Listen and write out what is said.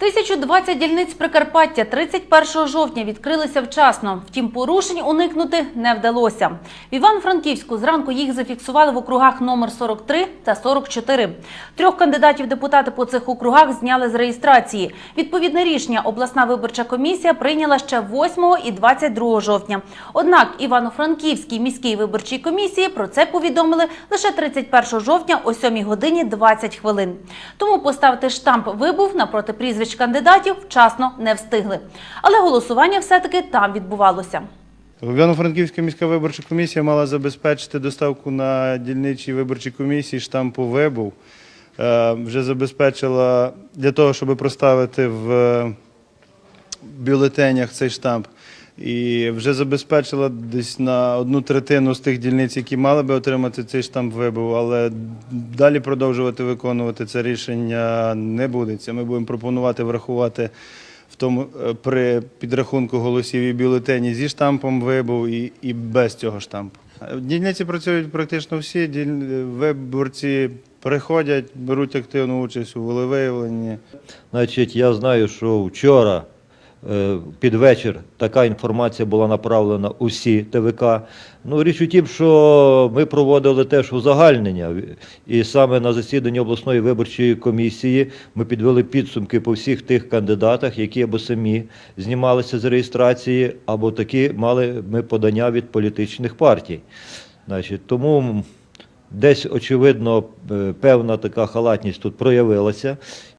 1020 дільниць Прикарпаття 31 жовтня відкрилися вчасно. Втім, порушень уникнути не вдалося. В Івано-Франківську зранку їх зафіксували в округах номер 43 та 44. Трьох кандидатів депутати по цих округах зняли з реєстрації. Відповідне рішення обласна виборча комісія прийняла ще 8 і 22 жовтня. Однак Івано-Франківській міській виборчій комісії про це повідомили лише 31 жовтня о 7 годині 20 хвилин. Тому поставити штамп вибув напроти прізвищ кандидатів вчасно не встигли. Але голосування все-таки там відбувалося. Івано-Франківська міська виборча комісія мала забезпечити доставку на дільничій виборчій комісії штампу вибув. Е, Вже забезпечила для того, щоб проставити в бюлетенях цей штамп. І вже забезпечила десь на одну третину з тих дільниць, які мали би отримати цей штамп вибув, але далі продовжувати виконувати це рішення не будеться. Ми будемо пропонувати врахувати в тому е, при підрахунку голосів і бюлетені зі штампом вибув і, і без цього штампу. Дільниці працюють практично всі. Виборці приходять, беруть активну участь у волевиявленні. Значить, я знаю, що вчора під вечір така інформація була направлена усі ТВК. Ну, річ у тім, що ми проводили теж узагальнення, і саме на засіданні обласної виборчої комісії ми підвели підсумки по всіх тих кандидатах, які або самі знімалися з реєстрації, або такі мали ми подання від політичних партій. Значить, тому десь, очевидно, е, певна така халатність тут проявилася.